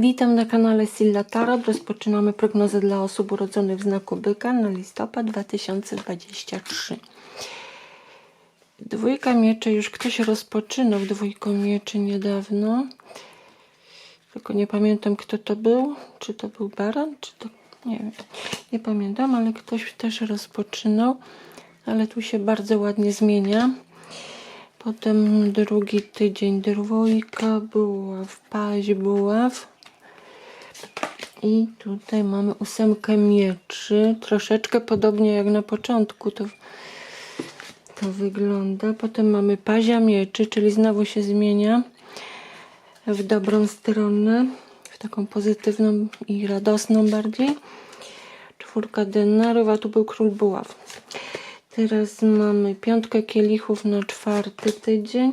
Witam na kanale Silla Tarot. Rozpoczynamy prognozę dla osób urodzonych w znaku byka na listopad 2023. Dwójka mieczy, już ktoś rozpoczynał dwójką mieczy niedawno. Tylko nie pamiętam kto to był. Czy to był baran, czy to... Nie wiem. Nie pamiętam, ale ktoś też rozpoczynał. Ale tu się bardzo ładnie zmienia. Potem drugi tydzień dwójka, buław, paź, buław. I tutaj mamy ósemkę mieczy. Troszeczkę podobnie jak na początku to, to wygląda. Potem mamy pazia mieczy, czyli znowu się zmienia w dobrą stronę. W taką pozytywną i radosną bardziej. Czwórka denarów, a tu był król buław. Teraz mamy piątkę kielichów na czwarty tydzień.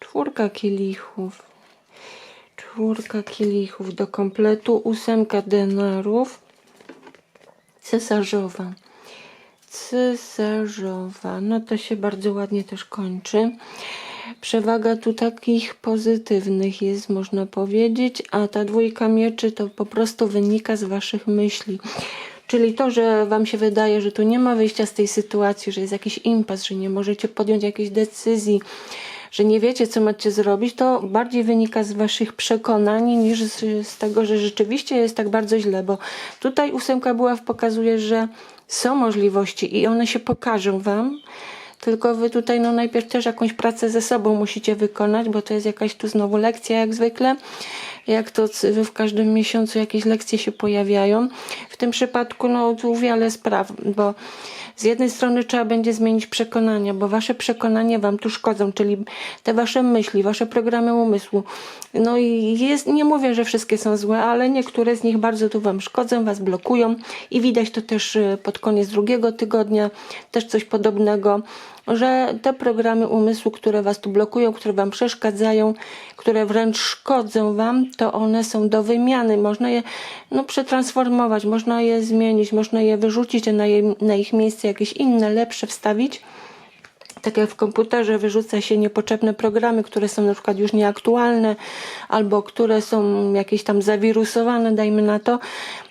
Czwórka kielichów. Czwórka kielichów do kompletu. Ósemka denarów. Cesarzowa. Cesarzowa. No to się bardzo ładnie też kończy. Przewaga tu takich pozytywnych jest, można powiedzieć, a ta dwójka mieczy to po prostu wynika z waszych myśli. Czyli to, że Wam się wydaje, że tu nie ma wyjścia z tej sytuacji, że jest jakiś impas, że nie możecie podjąć jakiejś decyzji, że nie wiecie, co macie zrobić, to bardziej wynika z Waszych przekonań niż z, z tego, że rzeczywiście jest tak bardzo źle, bo tutaj ósemka buław pokazuje, że są możliwości i one się pokażą Wam. Tylko wy tutaj no najpierw też jakąś pracę ze sobą musicie wykonać, bo to jest jakaś tu znowu lekcja jak zwykle. Jak to w każdym miesiącu jakieś lekcje się pojawiają. W tym przypadku no tu wiele spraw, bo z jednej strony trzeba będzie zmienić przekonania, bo wasze przekonania wam tu szkodzą, czyli te wasze myśli, wasze programy umysłu. No i jest, nie mówię, że wszystkie są złe, ale niektóre z nich bardzo tu wam szkodzą, was blokują i widać to też y, pod koniec drugiego tygodnia, też coś podobnego że te programy umysłu, które was tu blokują, które wam przeszkadzają, które wręcz szkodzą wam, to one są do wymiany. Można je no, przetransformować, można je zmienić, można je wyrzucić, a na, je, na ich miejsce jakieś inne, lepsze wstawić. Tak jak w komputerze wyrzuca się niepotrzebne programy, które są na przykład już nieaktualne, albo które są jakieś tam zawirusowane, dajmy na to,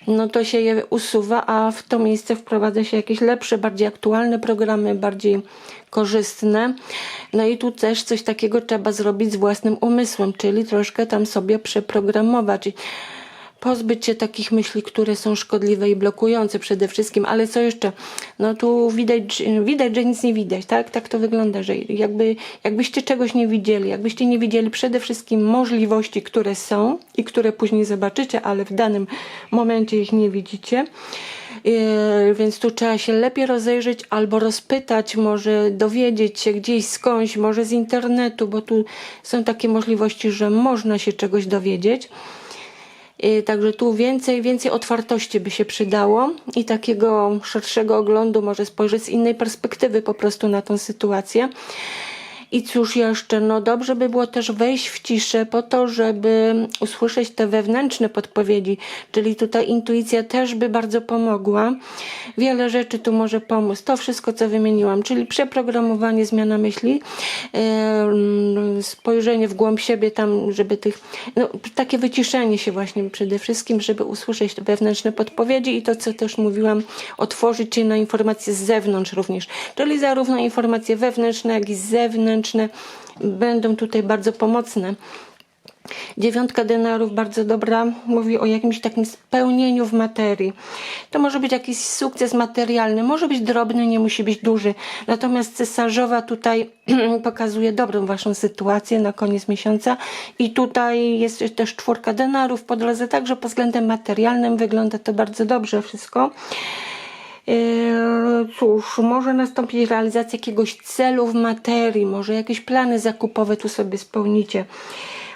no to się je usuwa, a w to miejsce wprowadza się jakieś lepsze, bardziej aktualne programy, bardziej korzystne. No i tu też coś takiego trzeba zrobić z własnym umysłem, czyli troszkę tam sobie przeprogramować pozbyć się takich myśli, które są szkodliwe i blokujące przede wszystkim, ale co jeszcze? No tu widać, widać, że nic nie widać, tak? Tak to wygląda, że jakby, jakbyście czegoś nie widzieli, jakbyście nie widzieli przede wszystkim możliwości, które są i które później zobaczycie, ale w danym momencie ich nie widzicie. Yy, więc tu trzeba się lepiej rozejrzeć albo rozpytać, może dowiedzieć się gdzieś skądś, może z internetu, bo tu są takie możliwości, że można się czegoś dowiedzieć. Yy, Także tu więcej, więcej otwartości by się przydało i takiego szerszego oglądu, może spojrzeć z innej perspektywy po prostu na tą sytuację. I cóż jeszcze, no dobrze by było też wejść w ciszę po to, żeby usłyszeć te wewnętrzne podpowiedzi, czyli tutaj intuicja też by bardzo pomogła. Wiele rzeczy tu może pomóc. To wszystko, co wymieniłam, czyli przeprogramowanie, zmiana myśli, em, spojrzenie w głąb siebie tam, żeby tych, no takie wyciszenie się właśnie przede wszystkim, żeby usłyszeć te wewnętrzne podpowiedzi i to, co też mówiłam, otworzyć się na informacje z zewnątrz również, czyli zarówno informacje wewnętrzne, jak i będą tutaj bardzo pomocne. Dziewiątka denarów bardzo dobra, mówi o jakimś takim spełnieniu w materii. To może być jakiś sukces materialny, może być drobny, nie musi być duży. Natomiast cesarzowa tutaj pokazuje dobrą waszą sytuację na koniec miesiąca i tutaj jest też czwórka denarów po drodze, także pod względem materialnym wygląda to bardzo dobrze wszystko. Yy, Cóż, może nastąpić realizacja jakiegoś celu w materii, może jakieś plany zakupowe tu sobie spełnicie.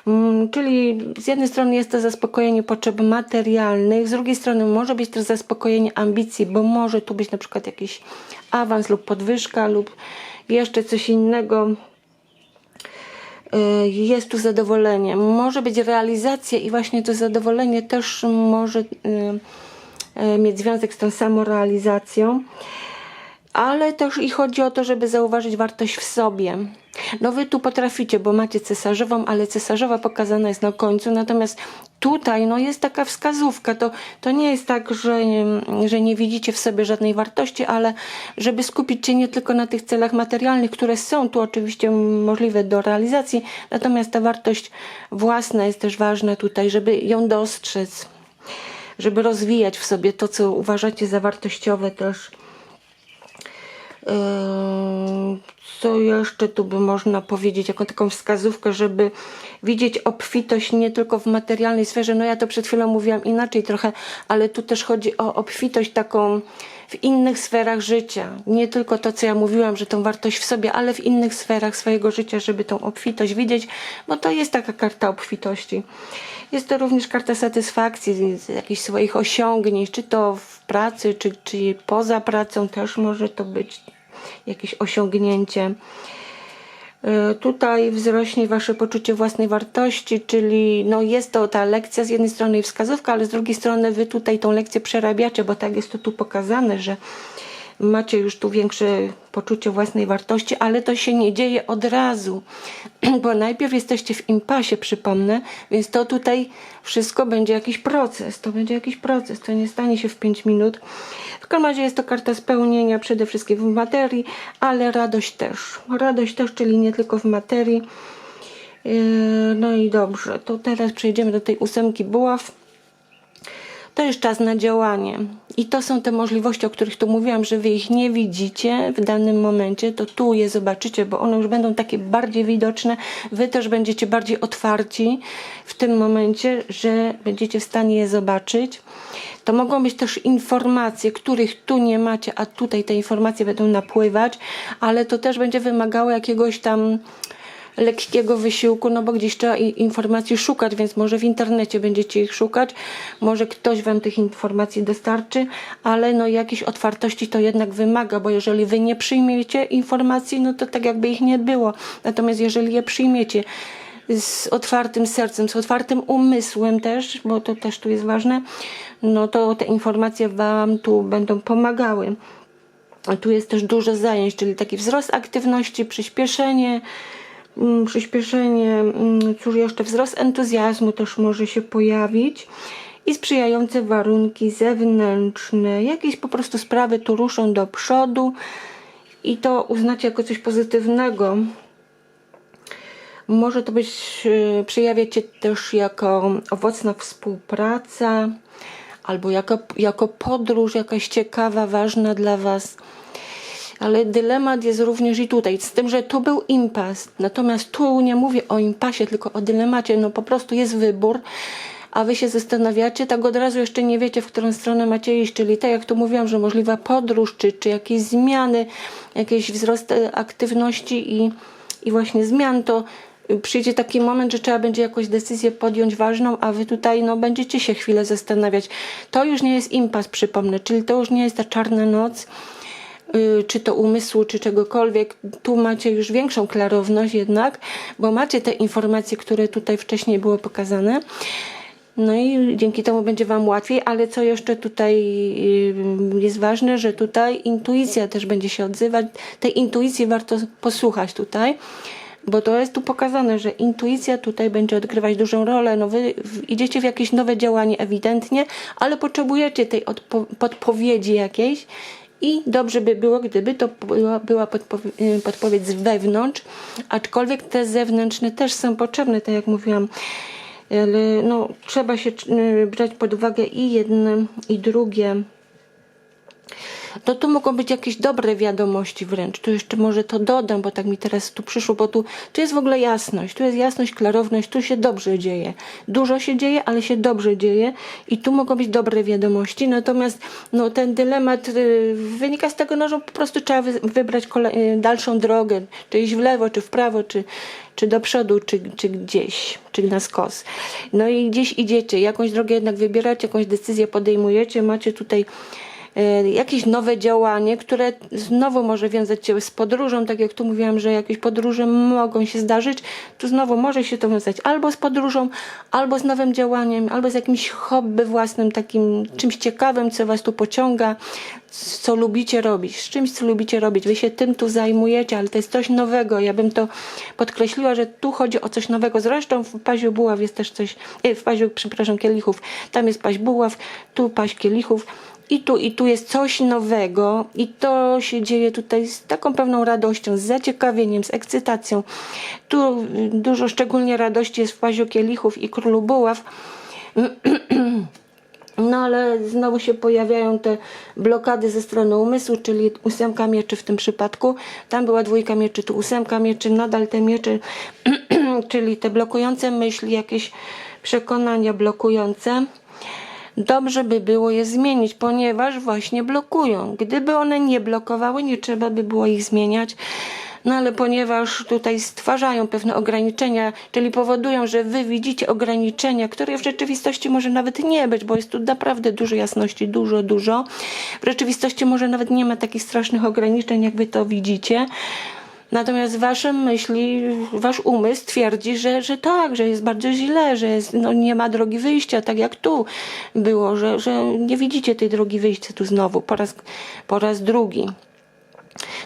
Mm, Czyli z jednej strony jest to zaspokojenie potrzeb materialnych, z drugiej strony może być też zaspokojenie ambicji, bo może tu być na przykład jakiś awans lub podwyżka lub jeszcze coś innego. Y, Jest tu zadowolenie. Może być realizacja i właśnie to zadowolenie też może y, mieć związek z tą samorealizacją. ale też i chodzi o to, żeby zauważyć wartość w sobie. No wy tu potraficie, bo macie cesarzową, ale cesarzowa pokazana jest na końcu, natomiast tutaj no jest taka wskazówka, to, to nie jest tak, że, że nie widzicie w sobie żadnej wartości, ale żeby skupić się nie tylko na tych celach materialnych, które są tu oczywiście możliwe do realizacji, natomiast ta wartość własna jest też ważna tutaj, żeby ją dostrzec, żeby rozwijać w sobie to, co uważacie za wartościowe też. Yy, Co jeszcze tu by można powiedzieć, jaką taką wskazówkę, żeby widzieć obfitość nie tylko w materialnej sferze. No ja to przed chwilą mówiłam inaczej trochę, ale tu też chodzi o obfitość taką w innych sferach życia. Nie tylko to, co ja mówiłam, że tą wartość w sobie, ale w innych sferach swojego życia, żeby tą obfitość widzieć, bo to jest taka karta obfitości. Jest to również karta satysfakcji z- jakichś swoich osiągnięć, czy to w pracy, czy, czy poza pracą też może to być jakieś osiągnięcie. Y, Tutaj wzrośnie wasze poczucie własnej wartości, czyli no jest to ta lekcja z jednej strony i wskazówka, ale z drugiej strony wy tutaj tą lekcję przerabiacie, bo tak jest to tu pokazane, że macie już tu większe poczucie własnej wartości, ale to się nie dzieje od razu, bo najpierw jesteście w impasie, przypomnę, więc to tutaj wszystko będzie jakiś proces, to będzie jakiś proces, to nie stanie się w 5 minut. W każdym razie jest to karta spełnienia przede wszystkim w materii, ale radość też. Radość też, czyli nie tylko w materii. Yy, No i dobrze, to teraz przejdziemy do tej ósemki buław. To jest czas na działanie. I to są te możliwości, o których tu mówiłam, że wy ich nie widzicie w danym momencie, to tu je zobaczycie, bo one już będą takie bardziej widoczne. Wy też będziecie bardziej otwarci w tym momencie, że będziecie w stanie je zobaczyć. To mogą być też informacje, których tu nie macie, a tutaj te informacje będą napływać, ale to też będzie wymagało jakiegoś tam lekkiego wysiłku, no bo gdzieś trzeba informacji szukać, więc może w internecie będziecie ich szukać, może ktoś wam tych informacji dostarczy, ale no jakiejś otwartości to jednak wymaga, bo jeżeli wy nie przyjmiecie informacji, no to tak jakby ich nie było. Natomiast jeżeli je przyjmiecie z otwartym sercem, z otwartym umysłem też, bo to też tu jest ważne, no to te informacje wam tu będą pomagały. Tu jest też dużo zajęć, czyli taki wzrost aktywności, przyspieszenie, przyspieszenie, mm, cóż jeszcze, wzrost entuzjazmu też może się pojawić i sprzyjające warunki zewnętrzne. Jakieś po prostu sprawy tu ruszą do przodu i to uznacie jako coś pozytywnego. Może to być, y, przejawiać się też jako owocna współpraca, albo jako, jako podróż jakaś ciekawa, ważna dla Was. Ale dylemat jest również i tutaj, z tym, że tu był impas. Natomiast tu nie mówię o impasie, tylko o dylemacie. No po prostu jest wybór, a wy się zastanawiacie, tak od razu jeszcze nie wiecie, w którą stronę macie iść. Czyli tak jak tu mówiłam, że możliwa podróż, czy, czy jakieś zmiany, jakiś wzrost e, aktywności i, i właśnie zmian, to przyjdzie taki moment, że trzeba będzie jakąś decyzję podjąć ważną, a wy tutaj no, będziecie się chwilę zastanawiać. To już nie jest impas, przypomnę, czyli to już nie jest ta czarna noc, czy to umysłu, czy czegokolwiek. Tu macie już większą klarowność jednak, bo macie te informacje, które tutaj wcześniej było pokazane. No i dzięki temu będzie Wam łatwiej, ale co jeszcze tutaj y, jest ważne, że tutaj intuicja też będzie się odzywać. Tej intuicji warto posłuchać tutaj, bo to jest tu pokazane, że intuicja tutaj będzie odgrywać dużą rolę. No wy idziecie w jakieś nowe działanie ewidentnie, ale potrzebujecie tej odpo- podpowiedzi jakiejś i dobrze by było, gdyby to była, y, podpowiedź z wewnątrz, aczkolwiek te zewnętrzne też są potrzebne, tak jak mówiłam ale no, trzeba się y, brać pod uwagę i jedne, i drugie. To tu mogą być jakieś dobre wiadomości wręcz. Tu jeszcze może to dodam, bo tak mi teraz tu przyszło, bo tu, tu jest w ogóle jasność. Tu jest jasność, klarowność, tu się dobrze dzieje. Dużo się dzieje, ale się dobrze dzieje i tu mogą być dobre wiadomości. Natomiast no, ten dylemat y, wynika z tego, no, że po prostu trzeba wy, wybrać y, dalszą drogę, czy iść w lewo, czy w prawo, czy, czy do przodu, czy, czy gdzieś, czy na skos. No i gdzieś idziecie, jakąś drogę jednak wybieracie, jakąś decyzję podejmujecie, macie tutaj jakieś nowe działanie, które znowu może wiązać się z podróżą, tak jak tu mówiłam, że jakieś podróże mogą się zdarzyć, tu znowu może się to wiązać albo z podróżą, albo z nowym działaniem, albo z jakimś hobby własnym, takim czymś ciekawym, co was tu pociąga, co lubicie robić, z czymś, co lubicie robić. Wy się tym tu zajmujecie, ale to jest coś nowego. Ja bym to podkreśliła, że tu chodzi o coś nowego. Zresztą w paźu buław jest też coś, e, w paźu, przepraszam, kielichów. Tam jest paź buław, tu paź kielichów. I tu, I tu jest coś nowego, i to się dzieje tutaj z taką pewną radością, z zaciekawieniem, z ekscytacją. Tu y, dużo szczególnie radości jest w paziu kielichów i królu buław. No ale znowu się pojawiają te blokady ze strony umysłu, czyli ósemka mieczy w tym przypadku. Tam była dwójka mieczy, tu ósemka mieczy, nadal te miecze, czyli te blokujące myśli, jakieś przekonania blokujące. Dobrze by było je zmienić, ponieważ właśnie blokują. Gdyby one nie blokowały, nie trzeba by było ich zmieniać. No ale ponieważ tutaj stwarzają pewne ograniczenia, czyli powodują, że wy widzicie ograniczenia, które w rzeczywistości może nawet nie być, bo jest tu naprawdę dużo jasności, dużo, dużo. W rzeczywistości może nawet nie ma takich strasznych ograniczeń, jak wy to widzicie. Natomiast wasze myśli, wasz umysł twierdzi, że, że tak, że jest bardzo źle, że jest, no, nie ma drogi wyjścia, tak jak tu było, że, że nie widzicie tej drogi wyjścia tu znowu po raz, po raz drugi.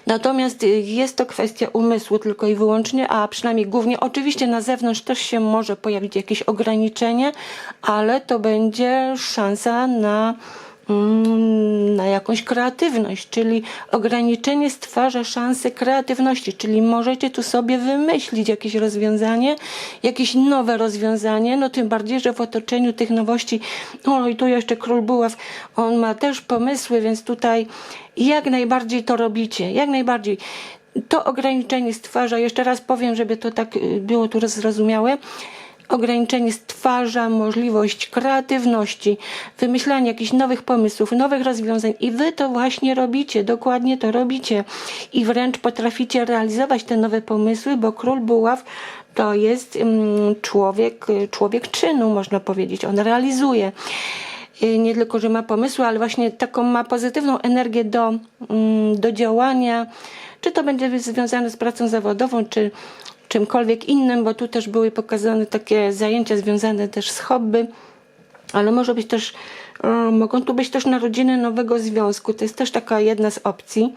Natomiast y, jest to kwestia umysłu tylko i wyłącznie, a przynajmniej głównie oczywiście na zewnątrz też się może pojawić jakieś ograniczenie, ale to będzie szansa na na jakąś kreatywność, czyli ograniczenie stwarza szansę kreatywności, czyli możecie tu sobie wymyślić jakieś rozwiązanie, jakieś nowe rozwiązanie, no tym bardziej, że w otoczeniu tych nowości, o i tu jeszcze król buław, on ma też pomysły, więc tutaj jak najbardziej to robicie, jak najbardziej. To ograniczenie stwarza, jeszcze raz powiem, żeby to tak y, było tu zrozumiałe, ograniczenie stwarza możliwość kreatywności, wymyślania jakichś nowych pomysłów, nowych rozwiązań i wy to właśnie robicie, dokładnie to robicie. I wręcz potraficie realizować te nowe pomysły, bo król buław to jest mm, człowiek, człowiek czynu, można powiedzieć, on realizuje. Y, nie tylko, że ma pomysły, ale właśnie taką ma pozytywną energię do, mm, do działania, czy to będzie związane z pracą zawodową, czy czymkolwiek innym, bo tu też były pokazane takie zajęcia związane też z hobby, ale może być też, e, mogą tu być też narodziny nowego związku, to jest też taka jedna z opcji.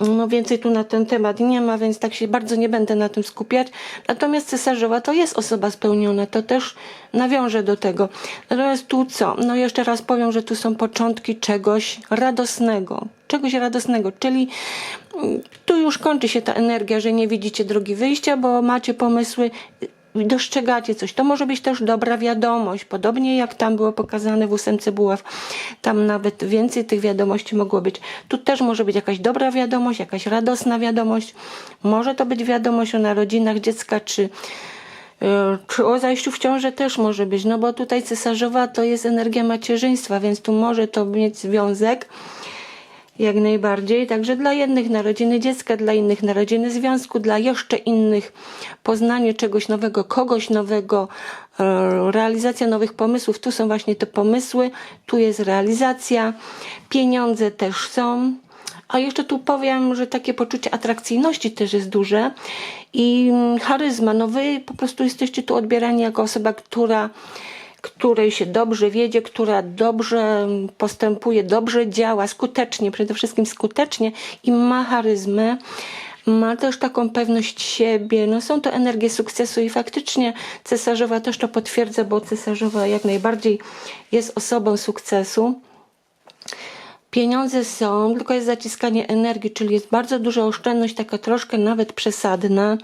No więcej tu na ten temat nie ma, więc tak się bardzo nie będę na tym skupiać. Natomiast cesarzowa to jest osoba spełniona, to też nawiążę do tego. Natomiast tu co? No jeszcze raz powiem, że tu są początki czegoś radosnego. Czegoś radosnego, czyli mm, tu już kończy się ta energia, że nie widzicie drogi wyjścia, bo macie pomysły dostrzegacie coś. To może być też dobra wiadomość, podobnie jak tam było pokazane w ósemce buław. Tam nawet więcej tych wiadomości mogło być. Tu też może być jakaś dobra wiadomość, jakaś radosna wiadomość. Może to być wiadomość o narodzinach dziecka, czy e, czy o zajściu w ciążę też może być, no bo tutaj cesarzowa to jest energia macierzyństwa, więc tu może to mieć związek jak najbardziej. Także dla jednych narodziny dziecka, dla innych narodziny związku, dla jeszcze innych poznanie czegoś nowego, kogoś nowego, e, realizacja nowych pomysłów. Tu są właśnie te pomysły, tu jest realizacja. Pieniądze też są. A jeszcze tu powiem, że takie poczucie atrakcyjności też jest duże i mm, charyzma. No wy po prostu jesteście tu odbierani jako osoba, która której się dobrze wiedzie, która dobrze postępuje, dobrze działa, skutecznie, przede wszystkim skutecznie i ma charyzmę ma też taką pewność siebie. No są to energie sukcesu i faktycznie cesarzowa też to potwierdza, bo cesarzowa jak najbardziej jest osobą sukcesu. Pieniądze są, tylko jest zaciskanie energii, czyli jest bardzo duża oszczędność, taka troszkę nawet przesadna.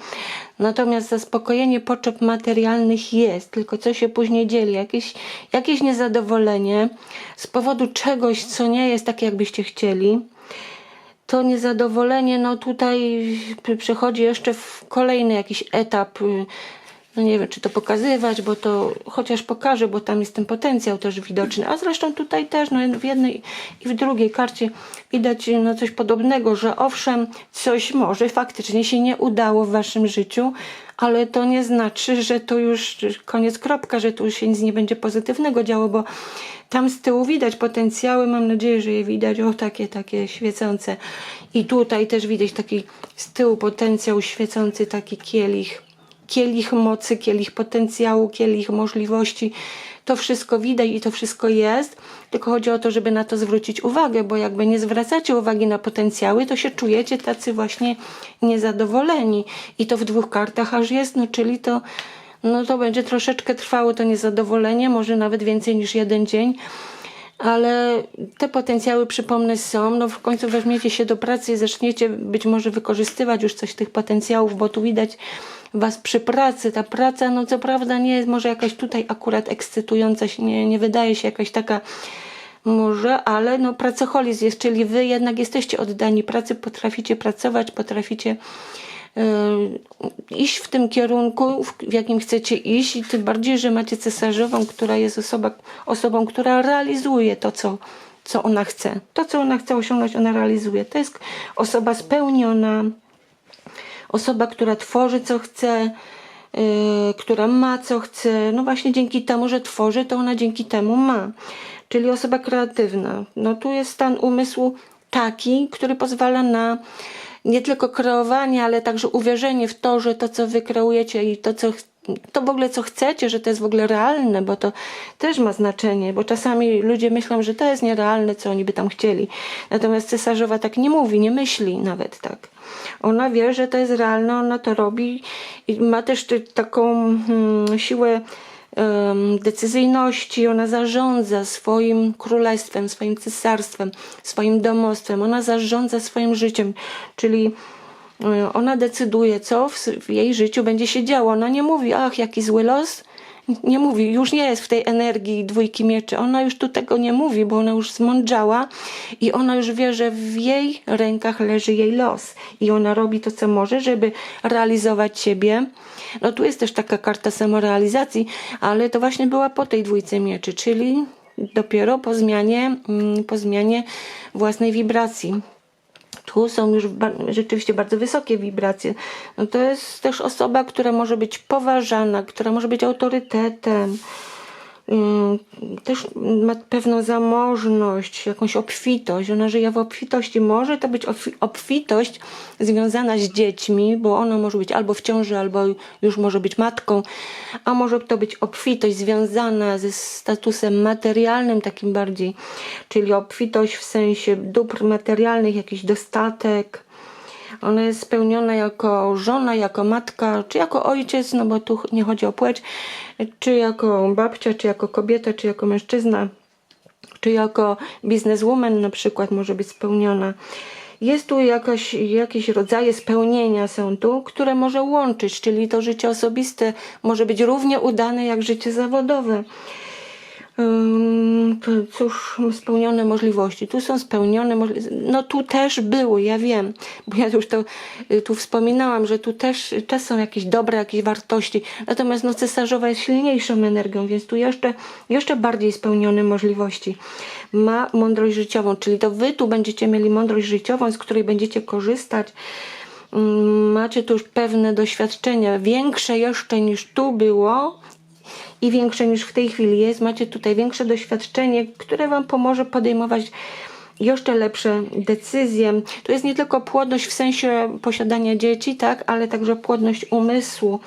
Natomiast zaspokojenie potrzeb materialnych jest, tylko co się później dzieli, jakieś, jakieś niezadowolenie z powodu czegoś, co nie jest tak, jakbyście chcieli. To niezadowolenie, no tutaj przechodzi jeszcze w kolejny jakiś etap no nie wiem, czy to pokazywać, bo to chociaż pokażę, bo tam jest ten potencjał też widoczny. A zresztą tutaj też, no w jednej i w drugiej karcie widać no, coś podobnego, że owszem, coś może faktycznie się nie udało w waszym życiu, ale to nie znaczy, że to już koniec, kropka, że tu już się nic nie będzie pozytywnego działo, bo tam z tyłu widać potencjały, mam nadzieję, że je widać, o takie, takie świecące. I tutaj też widać taki z tyłu potencjał świecący, taki kielich kielich mocy, kielich potencjału, kielich możliwości. To wszystko widać i to wszystko jest, tylko chodzi o to, żeby na to zwrócić uwagę, bo jakby nie zwracacie uwagi na potencjały, to się czujecie tacy właśnie niezadowoleni. I to w dwóch kartach aż jest, no czyli to, no to będzie troszeczkę trwało to niezadowolenie, może nawet więcej niż jeden dzień ale te potencjały, przypomnę, są. No w końcu weźmiecie się do pracy i zaczniecie być może wykorzystywać już coś tych potencjałów, bo tu widać was przy pracy. Ta praca, no co prawda nie jest może jakaś tutaj akurat ekscytująca, nie, nie wydaje się jakaś taka może, ale no pracoholizm jest, czyli wy jednak jesteście oddani pracy, potraficie pracować, potraficie iść w tym kierunku, w jakim chcecie iść i tym bardziej, że macie cesarzową, która jest osoba, osobą, która realizuje to, co, co ona chce. To, co ona chce osiągnąć, ona realizuje. To jest osoba spełniona, osoba, która tworzy, co chce, yy, która ma, co chce. No właśnie dzięki temu, że tworzy, to ona dzięki temu ma. Czyli osoba kreatywna. No tu jest stan umysłu taki, który pozwala na nie tylko kreowanie, ale także uwierzenie w to, że to, co wy kreujecie i to, co to w ogóle co chcecie, że to jest w ogóle realne, bo to też ma znaczenie, bo czasami ludzie myślą, że to jest nierealne, co oni by tam chcieli. Natomiast cesarzowa tak nie mówi, nie myśli nawet tak. Ona wie, że to jest realne, ona to robi i ma też taką hmm, siłę decyzyjności, ona zarządza swoim królestwem, swoim cesarstwem, swoim domostwem, ona zarządza swoim życiem, czyli ona decyduje, co w jej życiu będzie się działo. Ona nie mówi, ach, jaki zły los, nie mówi, już nie jest w tej energii dwójki mieczy. Ona już tu tego nie mówi, bo ona już zmądrzała i ona już wie, że w jej rękach leży jej los. I ona robi to, co może, żeby realizować siebie. No tu jest też taka karta samorealizacji, ale to właśnie była po tej dwójce mieczy, czyli dopiero po zmianie, mm, po zmianie własnej wibracji tu są już rzeczywiście bardzo wysokie wibracje. No to jest też osoba, która może być poważana, która może być autorytetem, też ma pewną zamożność, jakąś obfitość. Ona żyje w obfitości. Może to być obfitość związana z dziećmi, bo ona może być albo w ciąży, albo już może być matką, a może to być obfitość związana ze statusem materialnym, takim bardziej, czyli obfitość w sensie dóbr materialnych, jakiś dostatek ona jest spełniona jako żona, jako matka, czy jako ojciec, no bo tu nie chodzi o płeć, czy jako babcia, czy jako kobieta, czy jako mężczyzna, czy jako bizneswoman na przykład może być spełniona. Jest tu jakaś, jakieś rodzaje spełnienia są tu, które może łączyć, czyli to życie osobiste może być równie udane jak życie zawodowe cóż, spełnione możliwości. Tu są spełnione możliwości. No tu też były, ja wiem, bo ja już to y, tu wspominałam, że tu też, też są jakieś dobre, jakieś wartości. Natomiast no cesarzowa jest silniejszą energią, więc tu jeszcze, jeszcze bardziej spełnione możliwości. Ma mądrość życiową, czyli to wy tu będziecie mieli mądrość życiową, z której będziecie korzystać macie tu już pewne doświadczenia, większe jeszcze niż tu było, i większe niż w tej chwili jest. Macie tutaj większe doświadczenie, które Wam pomoże podejmować jeszcze lepsze decyzje. To jest nie tylko płodność w sensie posiadania dzieci, tak, ale także płodność umysłu.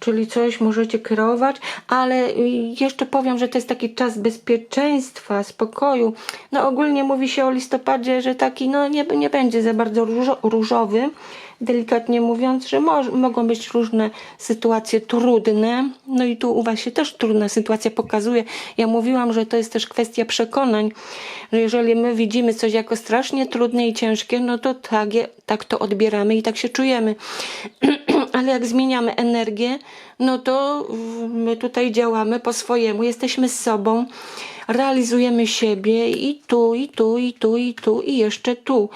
Czyli coś możecie kreować, ale jeszcze powiem, że to jest taki czas bezpieczeństwa, spokoju. No ogólnie mówi się o listopadzie, że taki no nie, nie będzie za bardzo różo, różowy, delikatnie mówiąc, że mo mogą być różne sytuacje trudne. No i tu u Was się też trudna sytuacja pokazuje. Ja mówiłam, że to jest też kwestia przekonań, że jeżeli my widzimy coś jako strasznie trudne i ciężkie, no to tak, tak to odbieramy i tak się czujemy. Ale jak zmieniamy energię, no to my tutaj działamy po swojemu, jesteśmy z sobą, realizujemy siebie i tu, i tu, i tu, i tu, i jeszcze tu.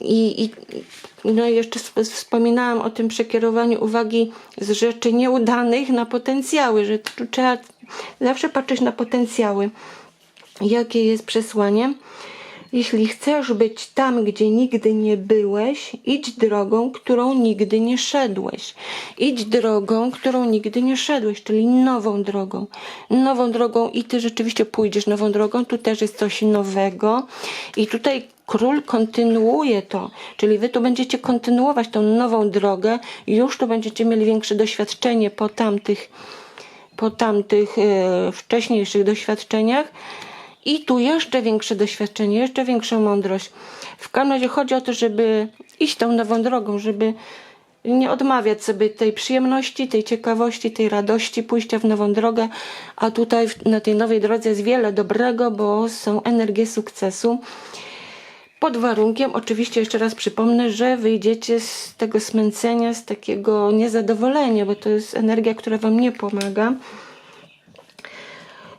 I, i no i jeszcze sp- wspominałam o tym przekierowaniu uwagi z rzeczy nieudanych na potencjały, że tu trzeba zawsze patrzeć na potencjały. Jakie jest przesłanie? Jeśli chcesz być tam, gdzie nigdy nie byłeś, idź drogą, którą nigdy nie szedłeś. Idź drogą, którą nigdy nie szedłeś, czyli nową drogą. Nową drogą i ty rzeczywiście pójdziesz nową drogą. Tu też jest coś nowego. I tutaj król kontynuuje to, czyli wy tu będziecie kontynuować tą nową drogę. Już tu będziecie mieli większe doświadczenie po tamtych po tamtych e, wcześniejszych doświadczeniach i tu jeszcze większe doświadczenie, jeszcze większą mądrość. W każdym razie chodzi o to, żeby iść tą nową drogą, żeby nie odmawiać sobie tej przyjemności, tej ciekawości, tej radości pójścia w nową drogę, a tutaj na tej nowej drodze jest wiele dobrego, bo są energie sukcesu. Pod warunkiem, oczywiście jeszcze raz przypomnę, że wyjdziecie z tego smęcenia, z takiego niezadowolenia, bo to jest energia, która wam nie pomaga.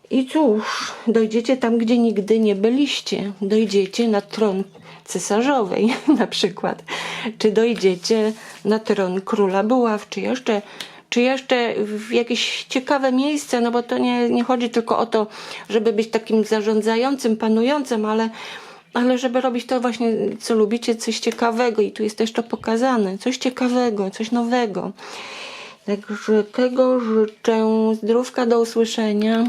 I cóż, dojdziecie tam, gdzie nigdy nie byliście. Dojdziecie na tron cesarzowej na przykład. Czy dojdziecie na tron króla buław, czy jeszcze, czy jeszcze w jakieś ciekawe miejsce, no bo to nie, nie chodzi tylko o to, żeby być takim zarządzającym, panującym, ale, ale żeby robić to właśnie, co lubicie, coś ciekawego. I tu jest też to pokazane. Coś ciekawego, coś nowego. Także tego życzę zdrówka, do usłyszenia.